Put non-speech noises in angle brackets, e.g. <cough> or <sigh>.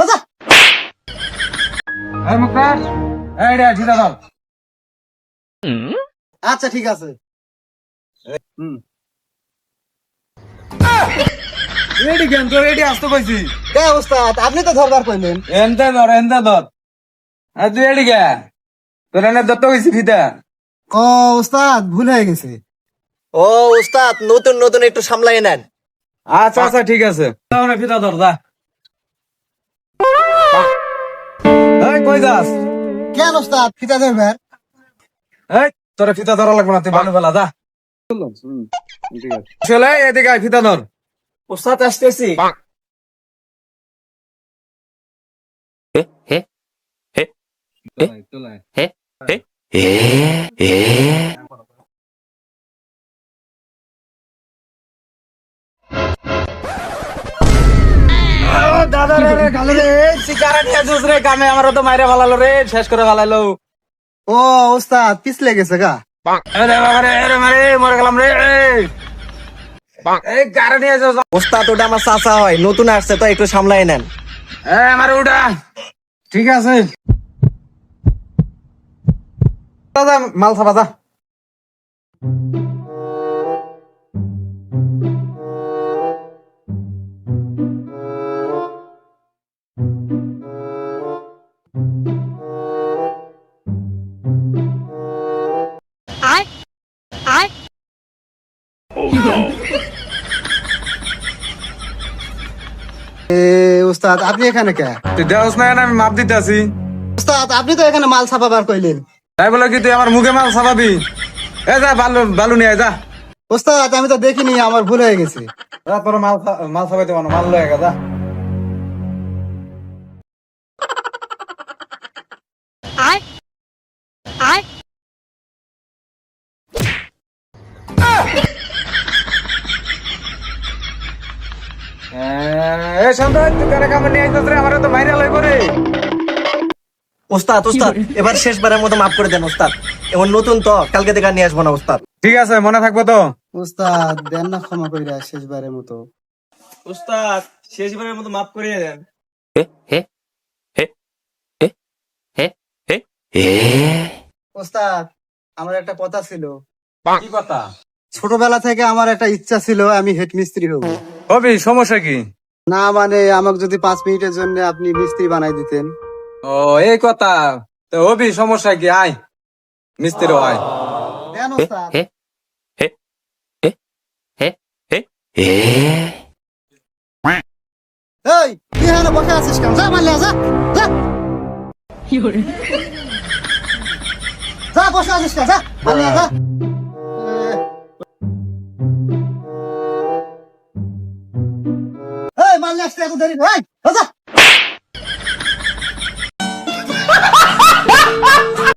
আচ্ছা আচ্ছা ঠিক আছে। রেডি কেন তো রেডি আসতে কইছি। কে ওস্তাদ আপনি তো ধরবার কইলেন। এনতে ধর এনতে ধর। আর তুই রেডি কে তোর এনে দত্ত কইছি ফিতা। ও ওস্তাদ ভুল হয়ে গেছে। ও ওস্তাদ নতুন নতুন একটু সামলাই নেন। আচ্ছা আচ্ছা ঠিক আছে তাহলে ফিতা ধর দা এই কই যাস কেন ওস্তাদ ফিতা ধরবার এই তোরে ফিতা ধরা লাগবে না তুই ভালো বেলা যা চলে এদিকে আয়, ফিতা ধর ওস্তাদ আসতেছি দাদা রে রে গালে রে সিগারেট খেয়েছিস রে কামে আমার তো মাইরে ফালালো রে শেষ করে ফালাইলো ও ওস্তাদ পিছলে গেছে গা। আরে বাবা রে রে মারে মরে গেলাম রে। এই। এই গাড়ি নিয়ে যাও ওস্তাদ ওটা আমার চাচা হয় নতুন আসছে তো একটু সামলাই নেন। এই আমার ওটা ঠিক আছে। দাদা মাল খাবা এ ওস্তাদ <laughs> আপনি এখানে কে? তুই দেওস না আমি মাপ দিতে আছি ওস্তাদ আপনি তো এখানে মাল ছাপাবার কইলেন। তাই বলে কি তুই আমার মুখে মাল ছাপাবি? এ যা বালু বালু নিয়ে যা। ওস্তাদ আমি তো দেখিনি আমার ভুল হয়ে গেছে। তোর মাল মাল ছাপাইতে পারো মাল লয়ে গা যা। I, I, এ শান্ত হ, তুই নিয়ে আইতাছ রে? আমারে তো মাইরা লইব রে। ওস্তাদ ওস্তাদ এবার শেষবারের মতো মাফ করে দেন ওস্তাদ। এমন নতুন তো কালকে থেকে নিয়ে আসব না ওস্তাদ। ঠিক আছে মনে থাকব তো? ওস্তাদ দেন না ক্ষমা কইরা শেষবারের মতো। উস্তাদ শেষবারের মতো মাফ করিয়ে দেন। ওস্তাদ আমার একটা কথা ছিল। কি কথা? ছোটবেলা থেকে আমার একটা ইচ্ছা ছিল আমি হেড মিস্ত্রি হব। হবি সমস্যা কি? না মানে আমাকে যদি পাঁচ মিনিটের জন্য আপনি মিস্ত্রি বানাই দিতেন। ও এই কথা। তো হবি সমস্যা কি? আয়। মিস্ত্রি আয়। দেন ওস্তাদ এই তুই এখানে বসে আছিস কেন? যা মারলে যা যা। যা বসে আছিস কেন? যা যা। এই মারলে